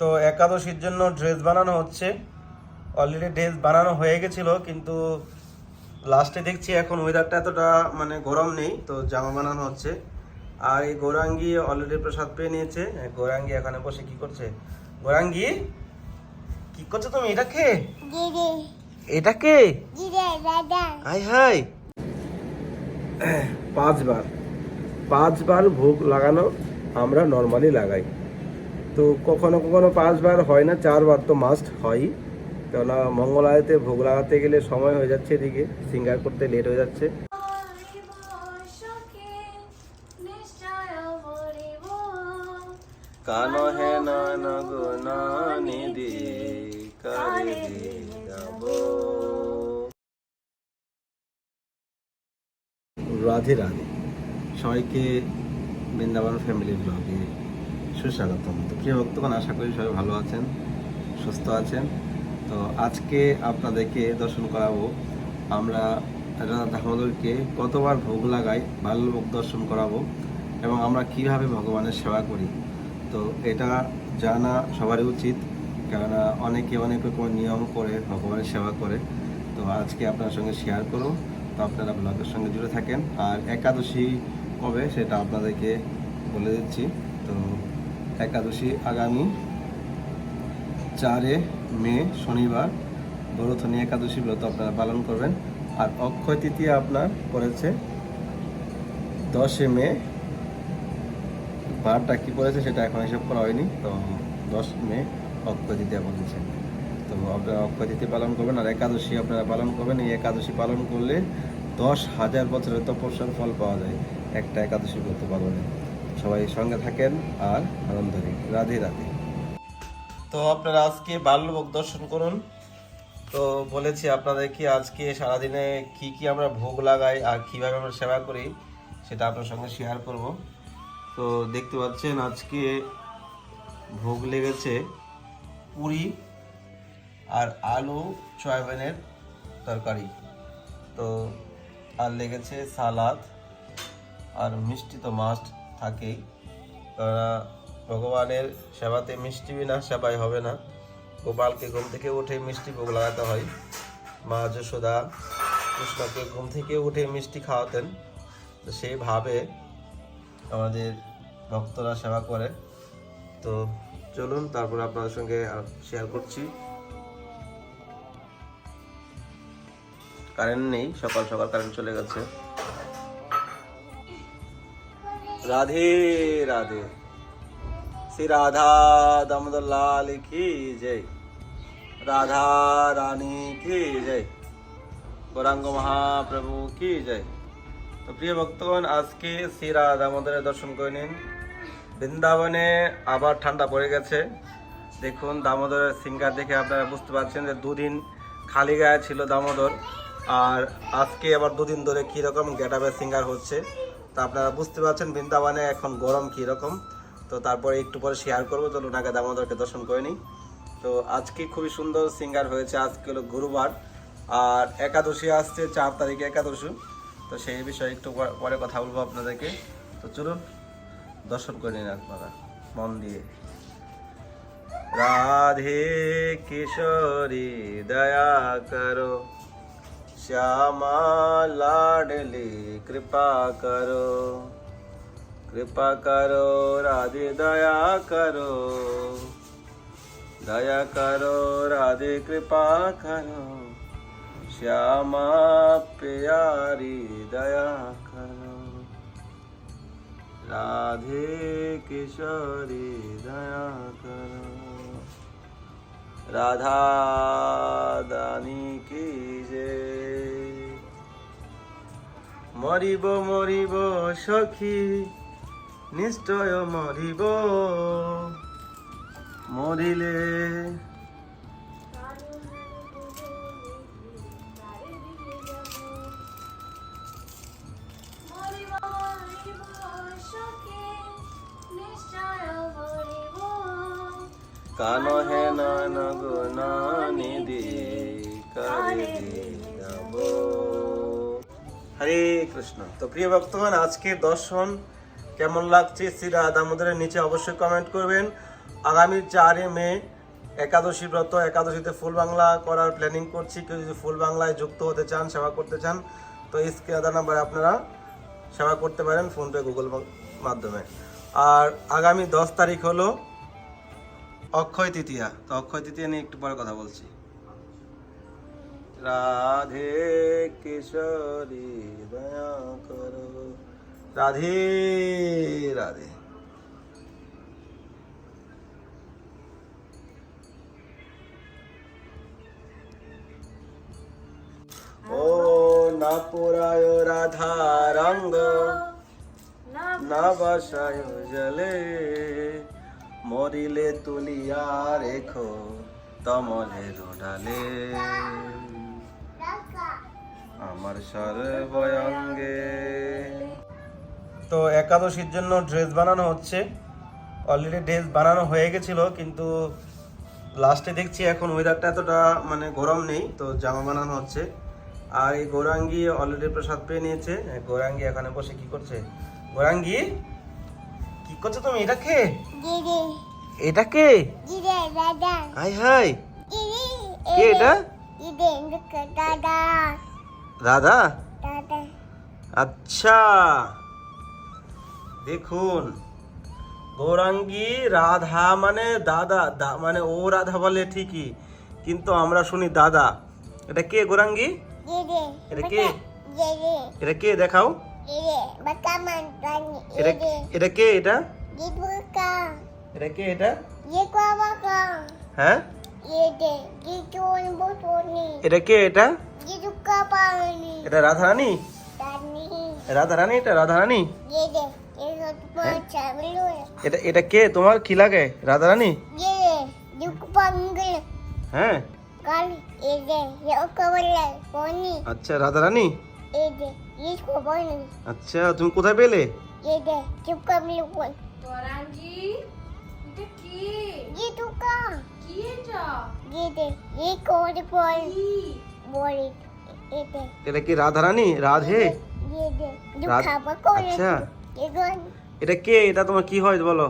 তো একাদশীর জন্য ড্রেস বানানো হচ্ছে। অলরেডি ড্রেস বানানো হয়ে গেছিল কিন্তু লাস্টে দেখছি এখন ওয়েদারটা এতটা মানে গরম নেই তো জামা বানানো হচ্ছে। আর এই গৌরাঙ্গি অলরেডি প্রসাদ পেয়ে নিয়েছে। গৌরাঙ্গি এখানে বসে কি করছে? গৌরাঙ্গি কি করছ তুমি? এটা কে? এটা কে? High high. পাঁচবার। পাঁচবার ভোগ লাগানো আমরা নর্মালি লাগাই। তো কখনো কখনো পাঁচবার হয় না চারবার তো মাস্ট হয়। কেননা মঙ্গলায়তে ভোগ লাগাতে গেলে সময় হয়ে যাচ্ছে এদিকে সিঙ্গার করতে লেট হয়ে যাচ্ছে। কান হে কারে রাধে রাধে। সবাইকে বৃন্দাবন ফ্যামিলি ব্লগে সুস্বাগতম। তো প্রিয় ভক্তগণ, আশা করি সবাই ভালো আছেন, সুস্থ আছেন। তো আজকে আপনাদেরকে দর্শন করাবো। আমরা রাধা দামোদরকে কতবার ভোগ লাগাই ভালো ভোগ দর্শন করাবো এবং আমরা কীভাবে ভগবানের সেবা করি। তো এটা জানা সবারই উচিত, কেননা অনেকে অনেক রকম নিয়ম করে ভগবানের সেবা করে। তো আজকে আপনার সঙ্গে শেয়ার করুন তো আপনারা ব্লগের সঙ্গে জুড়ে থাকেন। আর একাদশী কবে, সেটা আপনাদেরকে বলে দিচ্ছি। তো একাদশী আগামী চারে মে শনিবার বরথনী একাদশী ব্রত আপনারা পালন করবেন। আর অক্ষয় তৃতীয়া আপনার পড়েছে দশে মে। বারটা কি পড়েছে সেটা এখন হিসাব করা হয়নি, তো দশ মে অক্ষয় তৃতীয়া বলেছে তো আপনারা অক্ষয় তৃতীয়া পালন করবেন আর একাদশী আপনারা পালন করবেন। এই একাদশী পালন করলে দশ হাজার বছরের তপস্যার ফল পাওয়া যায়। একটা একাদশী ব্রত পালনে। সবাই সঙ্গে থাকেন আর আনন্দ। নিন রাধে রাধে। তো আপনারা আজকে বাল্যভোগ দর্শন করুন। তো বলেছি আপনাদেরকে আজকে সারাদিনে কি কি আমরা ভোগ লাগাই আর কীভাবে আমরা সেবা করি, সেটা আপনার সঙ্গে শেয়ার করব। তো দেখতে পাচ্ছেন আজকে ভোগ লেগেছে পুরি আর আলু, সয়াবিনের তরকারি। তো আর লেগেছে সালাদ আর মিষ্টি তো মাস্ট থাকেই। কেননা ভগবানের সেবাতে মিষ্টি বিনা সেবাই হবে না। গোপালকে ঘুম থেকে উঠে মিষ্টি ভোগ লাগাতে হয়। মা যশোদা কৃষ্ণকে ঘুম থেকে উঠে মিষ্টি খাওয়াতেন। তো সেইভাবে আমাদের ভক্তরা সেবা করে। তো চলুন, তারপর আপনাদের সঙ্গে শেয়ার করছি। কারেন্ট নেই, সকাল সকাল কারেন্ট চলে গেছে। রাধে রাধে। শ্রী রাধা দামোদর লাল কি জয়। রাধা রানী কি জয়। গৌরাঙ্গ মহাপ্রভু কি জয়। তো প্রিয় ভক্তগণ, আজকে শ্রী রাধা দামোদরের দর্শন করে নিন। বৃন্দাবনে আবার ঠান্ডা পড়ে গেছে। দেখুন, দামোদরের সিঙ্গার দেখে আপনারা বুঝতে পারছেন যে দুদিন খালি গায়ে ছিল দামোদর। আর আজকে আবার দুদিন ধরে কীরকম গেটাবের সিঙ্গার হচ্ছে। তা আপনারা বুঝতে পারছেন, বৃন্দাবনে এখন গরম কীরকম। তো তারপরে একটু পরে শেয়ার করব চলুন আগে দামোদরকে দর্শন করে নিই। তো আজকে খুবই সুন্দর সিঙ্গার হয়েছে, আজকে হলো গুরুবার। আর একাদশী আসছে চার তারিখে, একাদশী। তো সেই বিষয়ে একটু পর- পরে কথা বলব আপনাদেরকে। তো চলুন, দর্শন করে নিন আপনারা, মন দিয়ে। রাধে কিশোরী, দয়া করো। শ্যামা লাডলি কৃপা করো কৃপা করো রাধে দয়া করো দয়া করো রাধে কৃপা করো শ্যামা প্যারি দয়া করো রাধে কিশোরী দয়া করো রাধা দানি কি যে মরিব মরিব সখী নিশ্চয় মরিব। মরিলে কান হে নয়ন গুণানিধি করে যাব হরে কৃষ্ণ। তো প্রিয় ভক্তগণ আজকে দর্শন কেমন লাগছে? শ্রী রাধা দামোদরের নিচে অবশ্যই কমেন্ট করবেন। আগামী চারে মে, একাদশী ব্রত, একাদশীতে ফুল বাংলা করার প্ল্যানিং করছি। কেউ যদি ফুল বাংলায় যুক্ত হতে চান, সেবা করতে চান, তো স্ক্রিনে দেওয়া নাম্বারে আপনারা সেবা করতে পারেন ফোনপে, গুগল মাধ্যমে। আর আগামী দশ তারিখ হলো অক্ষয় তৃতীয়া। তো অক্ষয় তৃতীয়া নিয়ে একটু পরে কথা বলছি। রাধে কিশোরী দয়া করো রাধে রাধে ও না পুরায় রাধা রঙ্গ না বাসায় জলে মরিলে তুলিয়া রেখো তমলের ডালে আমার সর্বঙ্গে তো একাদশীর জন্য ড্রেস বানানো হচ্ছে। অলরেডি ড্রেস বানানো হয়ে গেছিল কিন্তু লাস্টে দেখছি এখন ওয়েদারটা এতটা মানে গরম নেই তো জামা বানানো হচ্ছে। আর এই গৌরাঙ্গি অলরেডি প্রসাদ পেয়ে নিয়েছে। গৌরাঙ্গি এখানে বসে কি করছে? গৌরাঙ্গি কি করছ তুমি? এটা কে? এটা কে? High high. কে এটা? দাদা। রাধা? দাদা আচ্ছা। দেখুন গৌরাঙ্গী রাধা মানে দাদা দা মানে ও রাধা বলে ঠিকই কিন্তু আমরা শুনি দাদা। এটা কে গৌরাঙ্গী? এটা কে? এটা কে দেখাও। এটা কে এটা? এটা কে এটা? হ্যাঁ? এটা কে এটা? এটা রাধারানী? দানি রাধারানী এটা রাধারানী? দিদি দিদি পাঁচা বলো এটা এটা কে? তোমার কি লাগে? দিদি দুঃখ পাঙ্গল হ্যাঁ। আচ্ছা রাধারানী? এদে ইয়োকবলে আচ্ছা তুমি কোথায় পেলে? এটা কি? এটা কি রাধারানী রাধে আচ্ছা। এটা কে? এটা তোমার কি হয় বলো?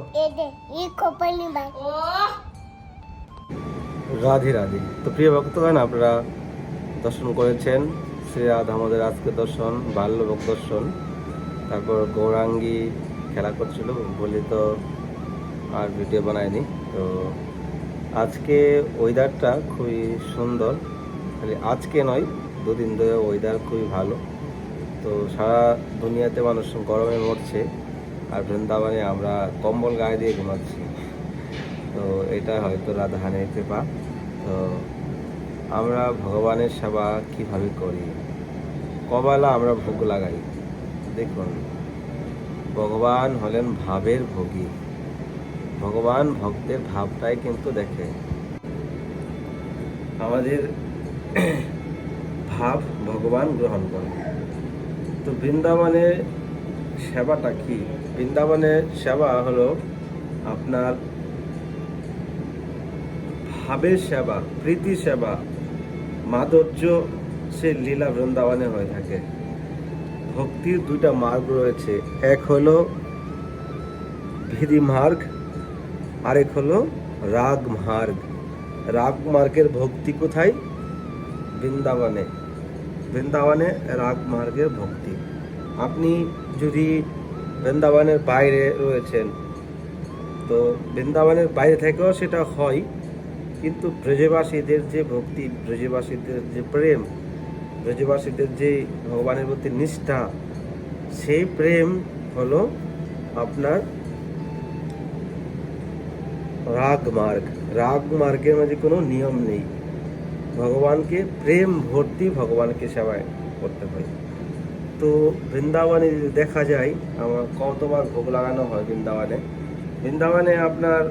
রাধে রাধে। তো প্রিয় ভক্তগণ আপনারা দর্শন করেছেন শ্রী রাধা আমাদের আজকে দর্শন বাল্যভোগ দর্শন। তারপর গৌরাঙ্গী খেলা করছিল বলি তো আর ভিডিও বানায়নি। তো আজকে ওয়েদারটা খুবই সুন্দর। খালি আজকে নয় দুদিন ধরে ওয়েদার খুবই ভালো। তো সারা দুনিয়াতে মানুষ গরমে মরছে আর বৃন্দাবনে আমরা কম্বল গায়ে দিয়ে ঘুমাচ্ছি। তো এটা হয়তো রাধাহানের কৃপা। তো আমরা ভগবানের সেবা কীভাবে করি? কবেলা আমরা ভোগ লাগাই। দেখুন, ভগবান হলেন ভাবের ভোগী। ভগবান ভক্তের ভাবটাই কিন্তু দেখে। আমাদের ভাব ভগবান গ্রহণ করে। তো বৃন্দাবনের সেবাটা কি? বৃন্দাবনের সেবা হলো আপনার ভাবের সেবা, প্রীতি সেবা, মাধুর্য, সে লীলা বৃন্দাবনে হয়ে থাকে। ভক্তির দুইটা মার্গ রয়েছে। এক হলো বিধি মার্গ, আরেক হলো রাগ মার্গ। রাগ মার্গের ভক্তি কোথায়? বৃন্দাবনে। বৃন্দাবনে রাগ মার্গের ভক্তি। আপনি যদি বৃন্দাবনের বাইরে রয়েছেন, তো বৃন্দাবনের বাইরে থেকেও সেটা হয়, কিন্তু ব্রজবাসীদের যে ভক্তি, ব্রজবাসীদের যে প্রেম, ব্রজবাসীদের যে ভগবানের প্রতি নিষ্ঠা, সেই প্রেম হলো আপনার রাগ মার্গ। রাগ মার্গের মাঝে কোনো নিয়ম নেই। ভগবানকে প্রেম ভর্তি ভগবানকে সেবায় করতে হয়। তো বৃন্দাবনে দেখা যায়, আমার কতবার ভোগ লাগানো হয় বৃন্দাবনে? বৃন্দাবনে আপনার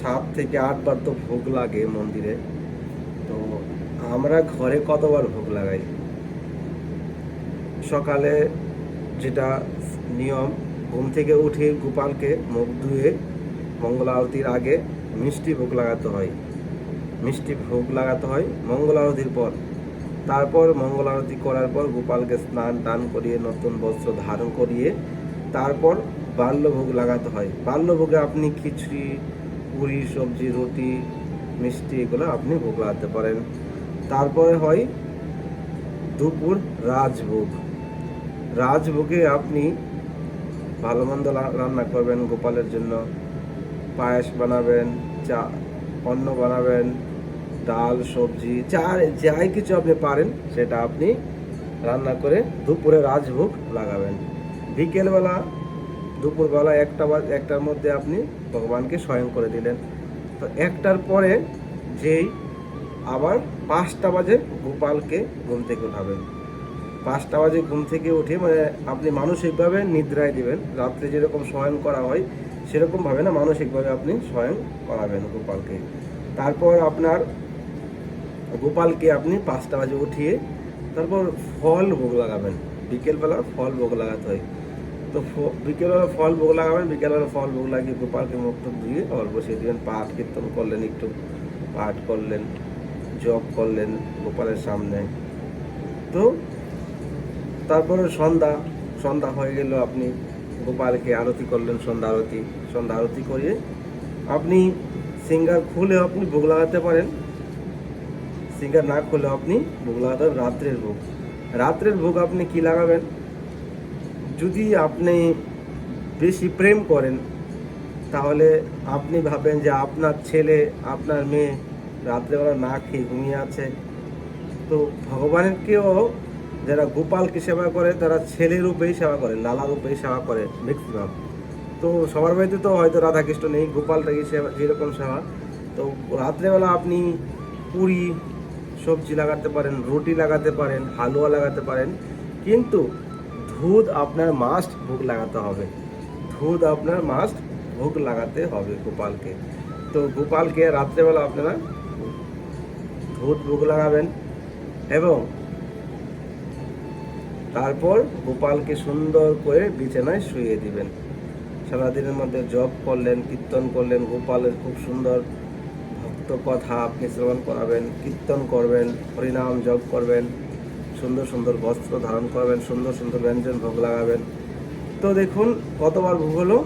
সাত থেকে আটবার তো ভোগ লাগে মন্দিরে। তো আমরা ঘরে কতবার ভোগ লাগাই? সকালে যেটা নিয়ম, ঘুম থেকে উঠে গোপালকে মুখ ধুয়ে, মঙ্গল আরতির আগে মিষ্টি ভোগ লাগাতে হয়। মিষ্টি ভোগ লাগাতে হয় মঙ্গল আরতির পর। তারপর মঙ্গল আরতি করার পর গোপালকে স্নান টান করিয়ে নতুন বস্ত্র ধারণ করিয়ে তারপর বাল্যভোগ লাগাতে হয়। বাল্যভোগে আপনি খিচুড়ি, পুরি, সবজি, রুটি, মিষ্টি এগুলো আপনি ভোগ লাগাতে পারেন। তারপরে হয় দুপুর রাজভোগ। রাজভোগে আপনি ভালো মন্দ রান্না করবেন গোপালের জন্য। পায়েস বানাবেন, চা, অন্ন বানাবেন ডাল, সবজি যা যাই কিছু আপনি পারেন, সেটা আপনি রান্না করে দুপুরে রাজভোগ লাগাবেন। বিকেলবেলা, দুপুরবেলা একটা বা, একটার মধ্যে আপনি ভগবানকে স্বয়ং করে দিলেন। তো একটার পরে যেই আবার পাঁচটা বাজে গোপালকে ঘুম থেকে উঠাবেন। পাঁচটা বাজে ঘুম থেকে উঠে মানে আপনি মানসিকভাবে নিদ্রায় দিবেন। রাত্রে যেরকম স্বয়ং করা হয়, সেরকমভাবে না মানসিকভাবে আপনি স্বয়ং করাবেন গোপালকে। তারপর আপনার গোপালকে আপনি পাঁচটা বাজে উঠিয়ে তারপর ফল ভোগ লাগাবেন। বিকেলবেলা ফল ভোগ লাগাতে হয়। তো বিকেলবেলা ফল ভোগ লাগাবেন, বিকেলবেলা ফল ভোগ লাগিয়ে গোপালকে টুক ধুয়ে আবার বসিয়ে দিবেন। পাঠ কীর্তন করলেন একটু, পাঠ করলেন, জপ করলেন গোপালের সামনে। তো তারপরে সন্ধ্যা সন্ধ্যা হয়ে গেল, আপনি গোপালকে আরতি করলেন সন্ধ্যা আরতি। সন্ধ্যা আরতি করিয়ে আপনি সিঙ্গার খুলে আপনি ভোগ লাগাতে পারেন। সিঙ্গার না খুলে আপনি ভোগ লাগাতে পারেন রাত্রের ভোগ। রাত্রের ভোগ আপনি কি লাগাবেন? যদি আপনি বেশি প্রেম করেন, তাহলে আপনি ভাবেন যে আপনার ছেলে, আপনার মেয়ে রাত্রেবেলা না খেয়ে ঘুমিয়ে আছে। তো ভগবানকেও যারা গোপালকে সেবা করে, তারা ছেলে রূপেই সেবা করে লালা রূপেই সেবা করে ম্যাক্সিমাম তো সবার বাড়িতে তো হয়তো রাধাকৃষ্ণ নেই গোপালটাকে সেবা যেরকম সেবা। তো রাত্রেবেলা আপনি পুরি সবজি লাগাতে পারেন, রুটি লাগাতে পারেন, হালুয়া লাগাতে পারেন, কিন্তু দুধ আপনার মাস্ট ভোগ লাগাতে হবে। দুধ আপনার মাস্ট ভোগ লাগাতে হবে গোপালকে। তো গোপালকে রাত্রেবেলা আপনারা দুধ ভোগ লাগাবেন এবং তারপর গোপালকে সুন্দর করে বিছানায় শুয়ে দিবেন। সারাদিনের মধ্যে জপ করলেন, কীর্তন করলেন, গোপালের খুব সুন্দর কথা, আপনি শ্রবণ করাবেন, কীর্তন করবেন, হরিনাম জপ করবেন, সুন্দর সুন্দর বস্ত্র ধারণ করবেন, সুন্দর সুন্দর ব্যঞ্জন ভোগ লাগাবেন। তো দেখুন, কতবার ভোগ হলো?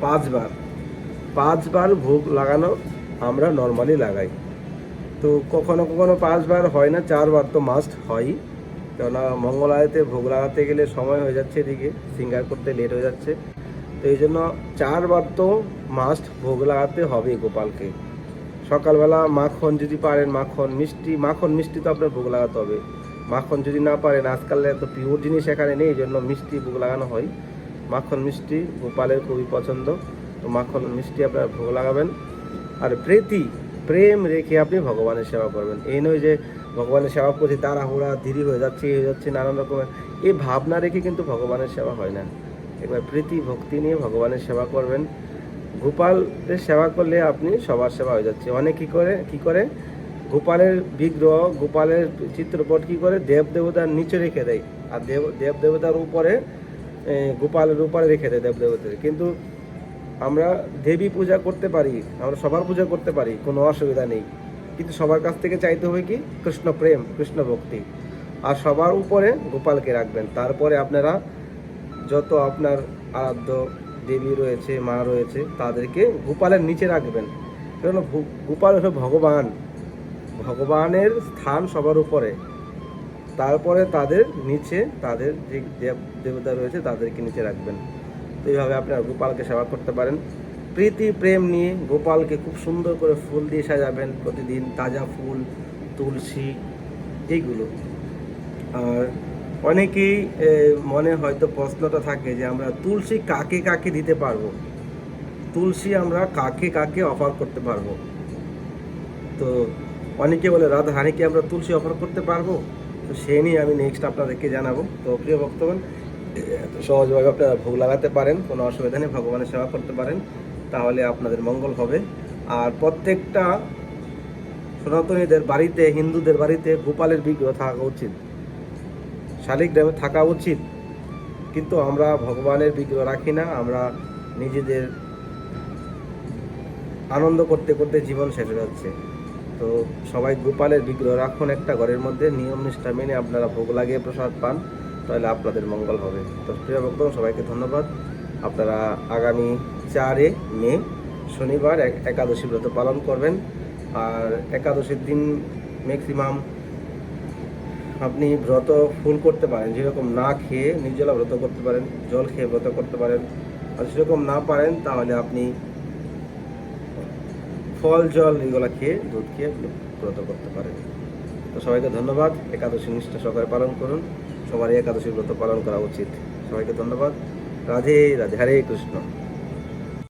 পাঁচবার। পাঁচবার ভোগ লাগানো আমরা নর্মালি লাগাই। তো কখনো কখনো পাঁচবার হয় না, চারবার তো মাস্ট হয়। কেননা মঙ্গলায়তে ভোগ লাগাতে গেলে সময় হয়ে যাচ্ছে এদিকে, সিঙ্গার করতে লেট হয়ে যাচ্ছে। তো এই জন্য চারবার তো মাস্ট ভোগ লাগাতে হবে গোপালকে। সকালবেলা মাখন যদি পারেন, মাখন মিষ্টি মাখন মিষ্টি তো আপনার ভোগ লাগাতে হবে। মাখন যদি না পারেন, আজকাল এত পিওর জিনিস এখানে নেই, এই জন্য মিষ্টি ভোগ লাগানো হয়। মাখন মিষ্টি গোপালের খুবই পছন্দ, তো মাখন মিষ্টি আপনার ভোগ লাগাবেন। আর প্রীতি, প্রেম রেখে আপনি ভগবানের সেবা করবেন। এই নয় যে ভগবানের সেবা করছি, তাড়াহুড়া, দেরি হয়ে যাচ্ছে হয়ে যাচ্ছে, নানান রকমের। এই ভাবনা রেখে কিন্তু ভগবানের সেবা হয় না। একবার প্রীতি, ভক্তি নিয়ে ভগবানের সেবা করবেন। গোপালের সেবা করলে আপনি সবার সেবা হয়ে যাচ্ছে। অনেক কি করে কি করে? গোপালের বিগ্রহ, গোপালের চিত্রপট কি করে? দেব দেবতার নিচে রেখে দেয়। আর দেব দেব দেবতার উপরে গোপালের উপরে রেখে দেয় দেব দেবতার কিন্তু আমরা দেবী পূজা করতে পারি, আমরা সবার পূজা করতে পারি, কোনো অসুবিধা নেই। কিন্তু সবার কাছ থেকে চাইতে হবে কি? কৃষ্ণ প্রেম, কৃষ্ণ ভক্তি। আর সবার উপরে গোপালকে রাখবেন। তারপরে আপনারা যত আপনার আরাধ্য, দেবী রয়েছে, মা রয়েছে, তাদেরকে গোপালের নিচে রাখবেন। ভো- গোপাল হলো ভগবান। ভগবানের স্থান সবার উপরে। তারপরে তাদের নিচে তাদের যে দেব, দেবতা রয়েছে, তাদেরকে নিচে রাখবেন। তো এইভাবে আপনারা গোপালকে সেবা করতে পারেন। প্রীতি, প্রেম নিয়ে গোপালকে খুব সুন্দর করে ফুল দিয়ে সাজাবেন প্রতিদিন, তাজা ফুল, তুলসী, এইগুলো। আর অনেকেই মনে হয়তো প্রশ্নটা থাকে যে আমরা তুলসী কাকে কাকে দিতে পারব? তুলসী আমরা কাকে কাকে অফার করতে পারব? তো অনেকে বলে রাধা হানিকে আমরা তুলসী অফার করতে পারব? তো সে নিয়ে আমি নেক্সট আপনাদেরকে জানাব। তো প্রিয় ভক্তগণ সহজভাবে আপনারা ভোগ লাগাতে পারেন, কোনো অসুবিধা নেই, ভগবানের সেবা করতে পারেন, তাহলে আপনাদের মঙ্গল হবে। আর প্রত্যেকটা সনাতনীদের বাড়িতে, হিন্দুদের বাড়িতে গোপালের বিগ্রহ থাকা উচিত। শালিগ্রামে থাকা উচিত। কিন্তু আমরা ভগবানের বিগ্রহ রাখি না, আমরা নিজেদের আনন্দ করতে করতে জীবন শেষ যাচ্ছে। তো সবাই গোপালের বিগ্রহ রাখুন একটা ঘরের মধ্যে নিয়ম নিষ্ঠা মেনে আপনারা ভোগ লাগিয়ে প্রসাদ পান, তাহলে আপনাদের মঙ্গল হবে। তো প্রিয় ভক্ত সবাইকে ধন্যবাদ। আপনারা আগামী চারে মে, শনিবার এক একাদশী ব্রত পালন করবেন। আর একাদশীর দিন ম্যাক্সিমাম আপনি ব্রত ফুল করতে পারেন, যেরকম না খেয়ে নির্জলা ব্রত করতে পারেন, জল খেয়ে ব্রত করতে পারেন, আর সেরকম না পারেন, তাহলে আপনি ফল, জল এগুলো খেয়ে দুধ খেয়ে ব্রত করতে পারেন। তো সবাইকে ধন্যবাদ, একাদশী নিষ্ঠা সহকারে পালন করুন, সবারই একাদশী ব্রত পালন করা উচিত। সবাইকে ধন্যবাদ, রাধে রাধে, হরে কৃষ্ণ।